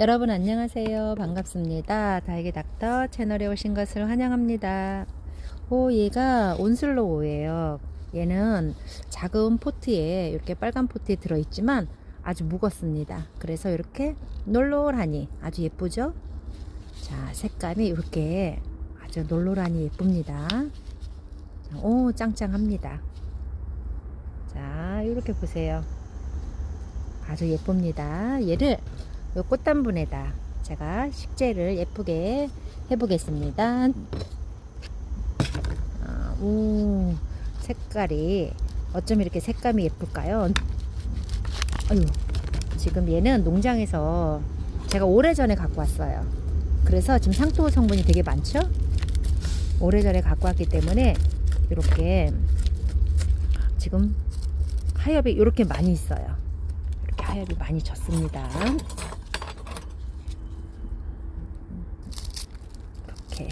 여러분 안녕하세요. 반갑습니다. 다이기 닥터 채널에 오신 것을 환영합니다. 오, 얘가 온슬로우예요. 얘는 작은 포트에 이렇게 빨간 포트에 들어있지만 아주 무겁습니다. 그래서 이렇게 놀놀하니 아주 예쁘죠? 자, 색감이 이렇게 아주 놀놀하니 예쁩니다. 자, 오, 짱짱합니다. 자, 이렇게 보세요. 아주 예쁩니다. 얘를 요 꽃단분에다 제가 식재를 예쁘게 해보겠습니다. 아, 오, 색깔이 어쩜 이렇게 색감이 예쁠까요? 아유, 지금 얘는 농장에서 제가 오래전에 갖고 왔어요. 그래서 지금 상토 성분이 되게 많죠? 오래전에 갖고 왔기 때문에 이렇게 지금 하엽이 이렇게 많이 있어요. 이렇게 하엽이 많이 졌습니다. 이렇게.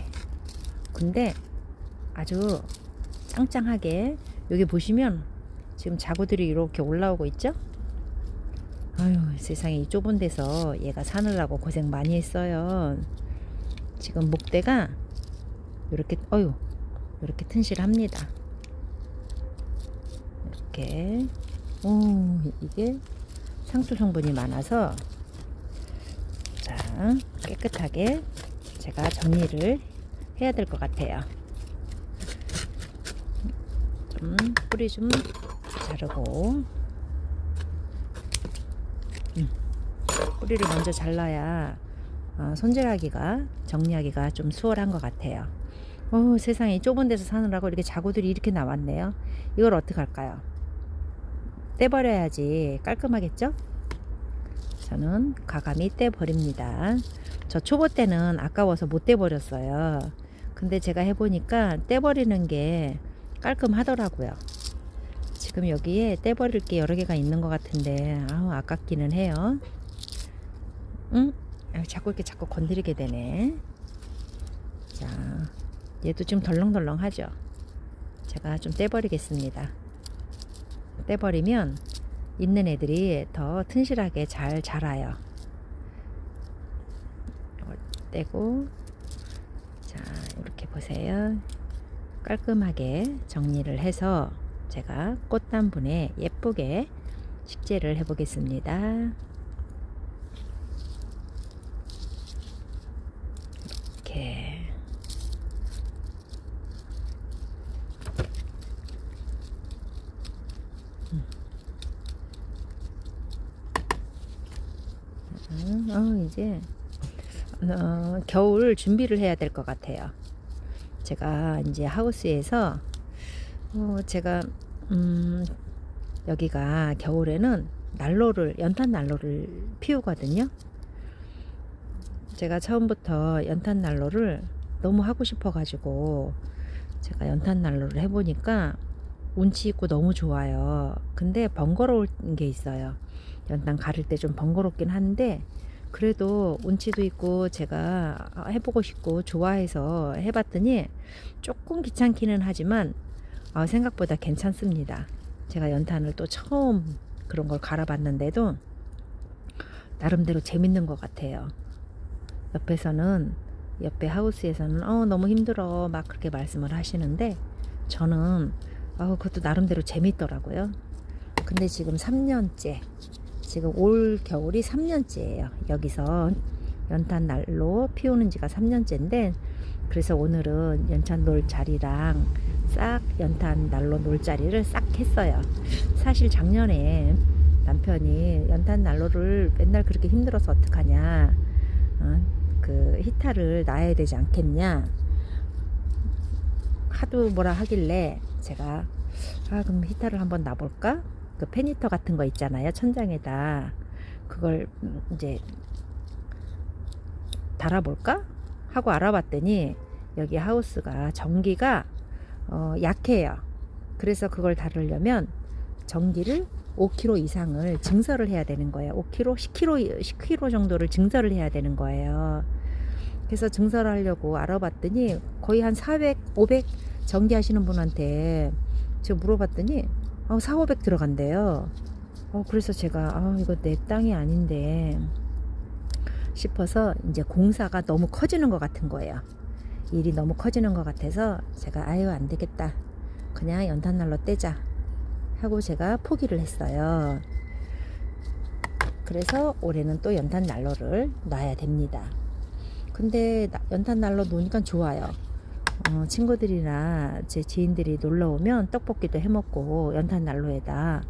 근데 아주 짱짱하게 여기 보시면 지금 자구들이 이렇게 올라오고 있죠? 아유 세상에 이 좁은 데서 얘가 사느라고 고생 많이 했어요. 지금 목대가 이렇게 어유 이렇게 튼실합니다. 이렇게 오 이게 상수 성분이 많아서 자 깨끗하게 제가 정리를 해야 될 것 같아요. 좀 뿌리 좀 자르고 음, 뿌리를 먼저 잘라야 어, 손질하기가 정리하기가 좀 수월한 것 같아요. 어, 세상에 이 좁은 데서 사느라고 이렇게 자구들이 이렇게 나왔네요. 이걸 어떻게 할까요? 떼버려야지 깔끔하겠죠? 저는 가감히 떼버립니다. 저 초보 때는 아까워서 못 떼버렸어요. 근데 제가 해보니까 떼버리는 게 깔끔하더라고요. 지금 여기에 떼버릴 게 여러 개가 있는 것 같은데 아우 아깝기는 해요. 응? 아유, 자꾸 이렇게 자꾸 건드리게 되네. 자, 얘도 좀 덜렁덜렁하죠. 제가 좀 떼버리겠습니다. 떼버리면 있는 애들이 더 튼실하게 잘 자라요. 떼고 자 이렇게 보세요. 깔끔하게 정리를 해서 제가 꽃단분에 예쁘게 식재를 해보겠습니다. 이렇게 음, 어, 이제 어, 겨울 준비를 해야 될 것 같아요. 제가 이제 하우스에서 어, 제가 음, 여기가 겨울에는 난로를 연탄 난로를 피우거든요. 제가 처음부터 연탄 난로를 너무 하고 싶어가지고 제가 연탄 난로를 해보니까 운치 있고 너무 좋아요. 근데 번거로운 게 있어요. 연탄 가를 때 좀 번거롭긴 한데 그래도 운치도 있고 제가 해보고 싶고 좋아해서 해봤더니 조금 귀찮기는 하지만 어, 생각보다 괜찮습니다. 제가 연탄을 또 처음 그런 걸 갈아봤는데도 나름대로 재밌는 것 같아요. 옆에서는 옆에 하우스에서는 어 너무 힘들어 막 그렇게 말씀을 하시는데 저는 어 그것도 나름대로 재밌더라고요. 근데 지금 3년째 지금 올 겨울이 3년째예요. 여기서 연탄 난로 피우는 지가 3년째인데 그래서 오늘은 연탄 놀 자리랑 싹 연탄 난로 놀 자리를 싹 했어요. 사실 작년에 남편이 연탄 난로를 맨날 그렇게 힘들어서 어떡하냐. 어? 그 히타를 놔야 되지 않겠냐. 하도 뭐라 하길래 제가 아 그럼 히타를 한번 놔볼까? 그 페니터 같은 거 있잖아요 천장에다. 그걸 이제 달아볼까? 하고 알아봤더니 여기 하우스가 전기가 어, 약해요. 그래서 그걸 다루려면 전기를 5kg 이상을 증설을 해야 되는 거예요. 5kg 10kg 10kg 정도를 증설을 해야 되는 거예요. 그래서 증설하려고 알아봤더니 거의 한 400, 500 전기 하시는 분한테 제가 물어봤더니 어, 4, 500 들어간대요. 어, 그래서 제가 아, 이거 내 땅이 아닌데 싶어서 이제 공사가 너무 커지는 것 같은 거예요. 일이 너무 커지는 것 같아서 제가 아유 안 되겠다. 그냥 연탄난로 떼자 하고 제가 포기를 했어요. 그래서 올해는 또 연탄난로를 놔야 됩니다. 근데 나- 연탄난로 놓으니까 좋아요. 어, 친구들이나 제 지인들이 놀러 오면 떡볶이도 해 먹고 연탄 난로에다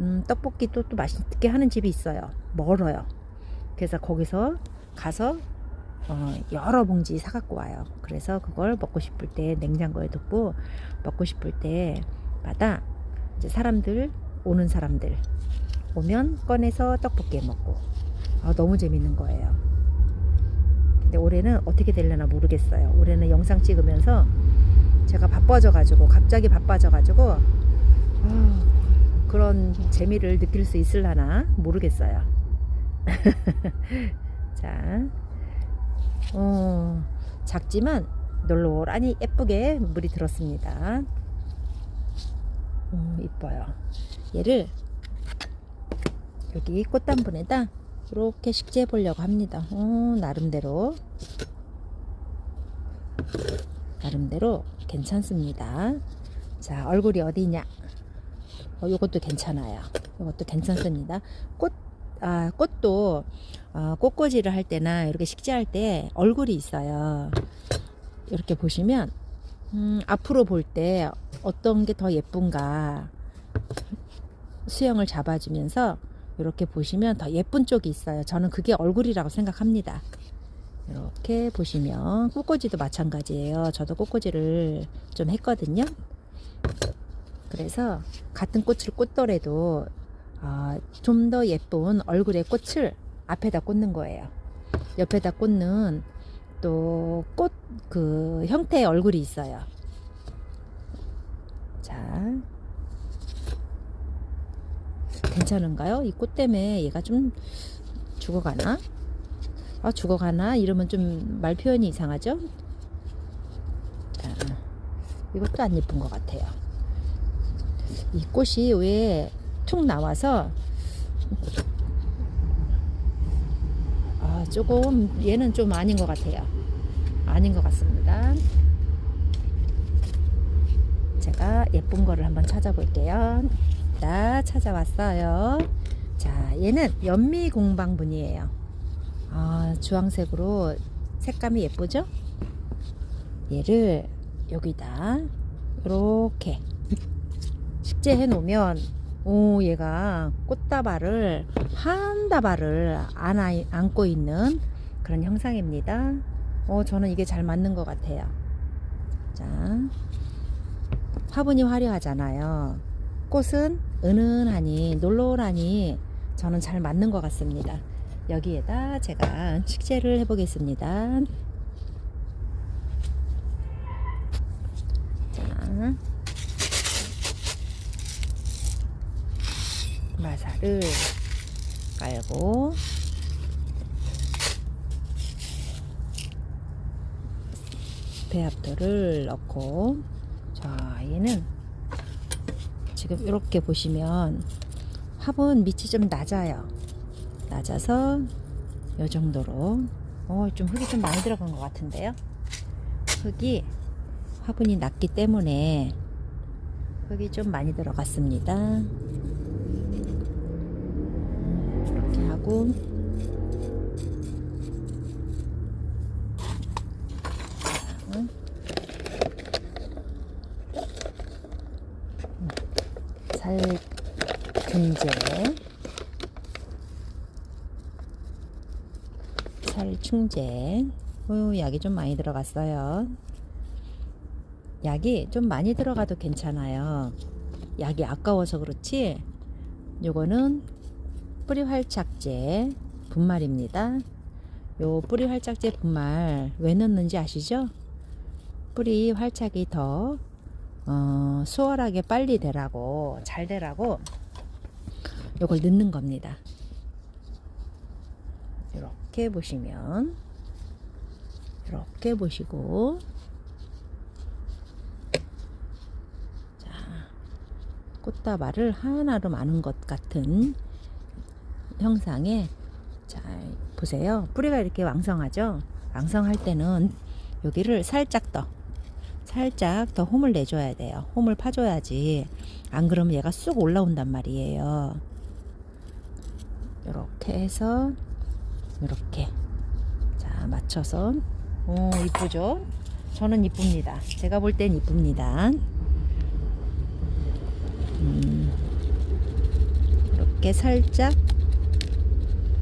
음, 떡볶이도 또 맛있게 하는 집이 있어요. 멀어요. 그래서 거기서 가서 어, 여러 봉지 사갖고 와요. 그래서 그걸 먹고 싶을 때 냉장고에 뒀고 먹고 싶을 때마다 이제 사람들 오는 사람들 오면 꺼내서 떡볶이 해 먹고 아, 너무 재밌는 거예요. 근데 올해는 어떻게 되려나 모르겠어요. 올해는 영상 찍으면서 제가 바빠져가지고 갑자기 바빠져가지고 아, 그런 재미를 느낄 수 있을라나 모르겠어요. 자, 어, 작지만 널널하니 예쁘게 물이 들었습니다. 음, 이뻐요. 얘를 여기 꽃단분에다 이렇게 식재해 보려고 합니다. 어, 나름대로 나름대로 괜찮습니다. 자, 얼굴이 어디냐? 어, 요것도 괜찮아요. 요것도 괜찮습니다. 꽃, 아, 꽃도, 어, 꽃꽂이를 할 때나 이렇게 식재할 때 얼굴이 있어요. 이렇게 보시면, 음, 앞으로 볼 때 어떤 게 더 예쁜가 수영을 잡아주면서 이렇게 보시면 더 예쁜 쪽이 있어요. 저는 그게 얼굴이라고 생각합니다. 이렇게 보시면 꽃꽂이도 마찬가지예요. 저도 꽃꽂이를 좀 했거든요. 그래서 같은 꽃을 꽂더라도 어, 좀더 예쁜 얼굴의 꽃을 앞에다 꽂는 거예요. 옆에다 꽂는 또 꽃 그 형태의 얼굴이 있어요. 자, 괜찮은가요? 이 꽃 때문에 얘가 좀 죽어가나? 아, 죽어가나? 이러면 좀 말 표현이 이상하죠? 자, 이것도 안 예쁜 것 같아요. 이 꽃이 왜 툭 나와서 아, 조금 얘는 좀 아닌 것 같아요. 아닌 것 같습니다. 제가 예쁜 거를 한번 찾아볼게요. 자, 찾아왔어요. 자, 얘는 연미 공방분이에요. 아, 주황색으로 색감이 예쁘죠? 얘를 여기다 이렇게 식재해 놓으면 오 얘가 꽃다발을 한 다발을 안아, 안고 있는 그런 형상입니다. 어 저는 이게 잘 맞는 것 같아요. 자 화분이 화려하잖아요. 꽃은 은은하니 놀놀하니 저는 잘 맞는 것 같습니다. 여기에다 제가 식재를 해보겠습니다. 자, 마사를 깔고 배합도를 넣고 자 얘는 지금 이렇게 보시면 화분 밑이 좀 낮아요. 낮아서 요 정도로. 어, 좀 흙이 좀 많이 들어간 것 같은데요. 흙이 화분이 낮기 때문에 흙이 좀 많이 들어갔습니다. 이렇게 하고 살균제 살충제 어, 약이 좀 많이 들어갔어요. 약이 좀 많이 들어가도 괜찮아요. 약이 아까워서 그렇지? 요거는 뿌리 활착제 분말입니다. 요 뿌리 활착제 분말 왜 넣는지 아시죠? 뿌리 활착이 더 어, 수월하게 빨리 되라고 잘 되라고 요걸 넣는 겁니다. 이렇게 보시면 이렇게 보시고 자 꽃다발을 하나로 마는 것 같은 형상의 자, 보세요. 뿌리가 이렇게 왕성하죠? 왕성할 때는 여기를 살짝 더, 살짝 더 홈을 내줘야 돼요. 홈을 파줘야지. 안 그러면 얘가 쑥 올라온단 말이에요. 이렇게 해서, 이렇게. 자, 맞춰서. 오, 이쁘죠? 저는 이쁩니다. 제가 볼 땐 이쁩니다. 음, 이렇게 살짝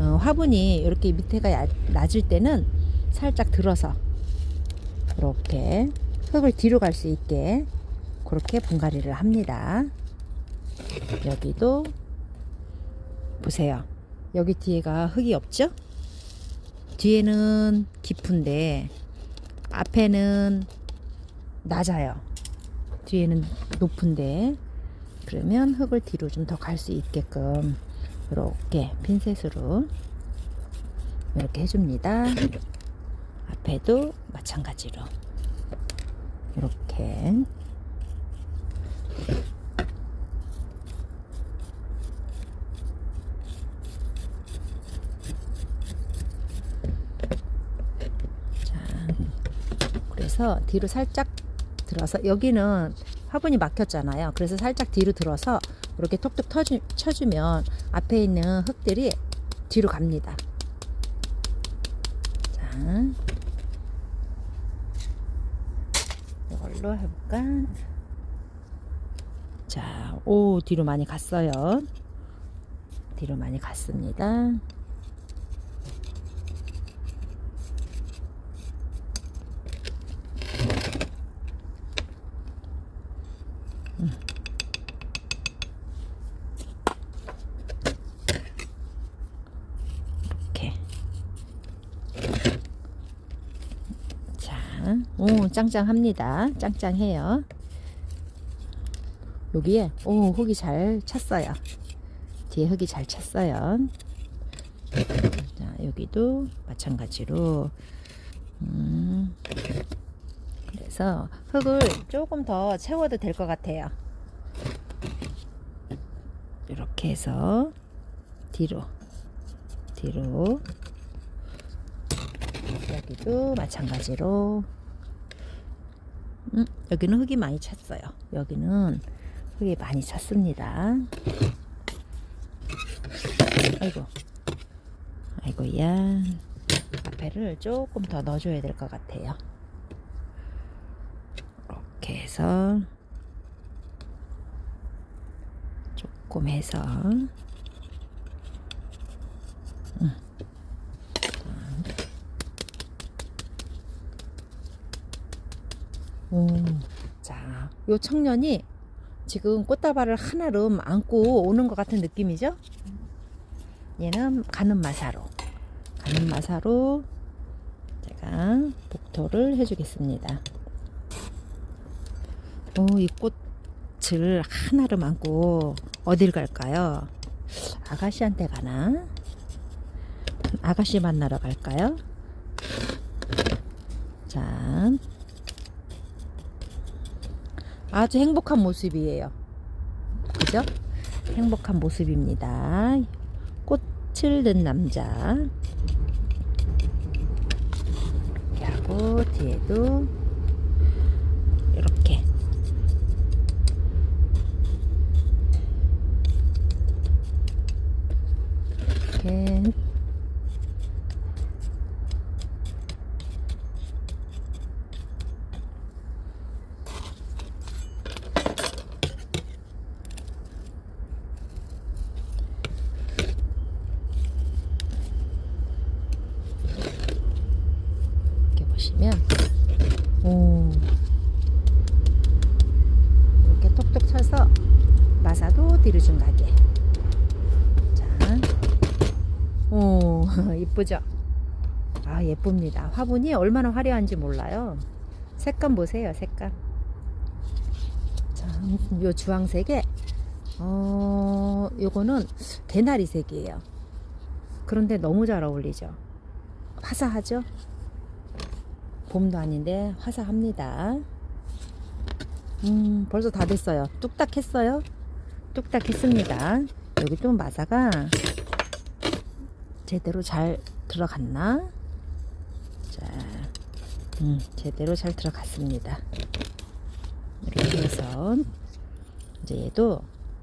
어, 화분이 이렇게 밑에가 야- 낮을 때는 살짝 들어서 이렇게 흙을 뒤로 갈 수 있게 그렇게 분갈이를 합니다. 여기도 보세요. 여기 뒤에가 흙이 없죠? 뒤에는 깊은데 앞에는 낮아요. 뒤에는 높은데 그러면 흙을 뒤로 좀 더 갈 수 있게끔 이렇게 핀셋으로 이렇게 해줍니다. 앞에도 마찬가지로 이렇게 자, 그래서 뒤로 살짝 들어서 여기는 화분이 막혔잖아요. 그래서 살짝 뒤로 들어서 이렇게 톡톡 터주, 쳐주면 앞에 있는 흙들이 뒤로 갑니다. 자, 이 걸로 해볼까? 자, 오, 뒤로 많이 갔어요. 뒤로 많이 갔습니다. 이렇게. 자, 오, 짱짱합니다. 짱짱해요. 여기에, 오, 흙이 잘 찼어요. 뒤에 흙이 잘 찼어요. 자, 여기도 마찬가지로. 음, 그래서 흙을 조금 더 채워도 될 것 같아요. 이렇게 해서 뒤로 뒤로 여기도 마찬가지로 음, 여기는 흙이 많이 찼어요. 여기는 흙이 많이 찼습니다. 아이고. 아이고야. 앞에를 조금 더 넣어줘야 될 것 같아요. 이렇게 해서 조금 해서 오, 자, 요 청년이 지금 꽃다발을 하나름 안고 오는 것 같은 느낌이죠? 얘는 가는 마사로, 가는 마사로 제가 복토를 해주겠습니다. 오, 이 꽃을 하나름 안고 어딜 갈까요? 아가씨한테 가나? 아가씨 만나러 갈까요? 자, 아주 행복한 모습이에요. 그죠? 행복한 모습입니다. 꽃을 든 남자. 하고, 뒤에도 이렇게. 이렇게. 이렇게 보시면 오. 이렇게 톡톡 쳐서 마사도 뒤로 좀 가게 자오 이쁘죠? 아 예쁩니다. 화분이 얼마나 화려한지 몰라요. 색감 보세요 색감. 자요 주황색에 어 요거는 개나리 색이에요. 그런데 너무 잘 어울리죠. 화사하죠 봄도 아닌데 화사합니다. 음, 벌써 다 됐어요. 뚝딱 했어요. 뚝딱 했습니다. 여기 또 마사가 제대로 잘 들어갔나? 자, 음, 제대로 잘 들어갔습니다. 이렇게 해서 이제 얘도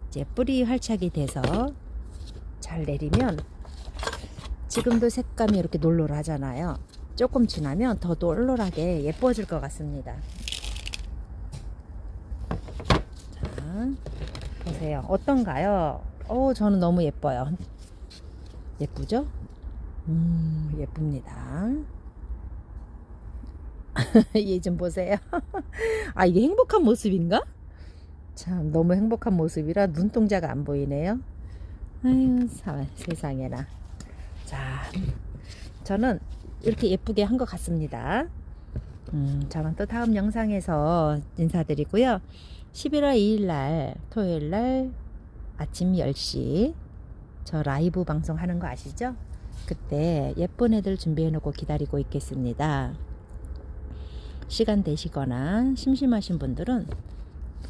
이제 뿌리 활착이 돼서 잘 내리면 지금도 색감이 이렇게 놀놀하잖아요. 조금 지나면 더 놀놀하게 예뻐질 것 같습니다. 자, 보세요. 어떤가요? 어, 저는 너무 예뻐요. 예쁘죠? 음, 예쁩니다. 얘 좀 보세요. 아, 이게 행복한 모습인가? 참, 너무 행복한 모습이라 눈동자가 안 보이네요. 아유, 사, 세상에나. 자, 저는 이렇게 예쁘게 한 것 같습니다. 음, 저는 또 다음 영상에서 인사드리고요. 11월 2일 날, 토요일 날 아침 10시 저 라이브 방송 하는 거 아시죠? 그때 예쁜 애들 준비해 놓고 기다리고 있겠습니다. 시간 되시거나 심심하신 분들은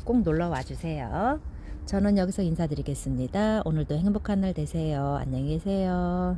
꼭 놀러 와 주세요. 저는 여기서 인사드리겠습니다. 오늘도 행복한 날 되세요. 안녕히 계세요.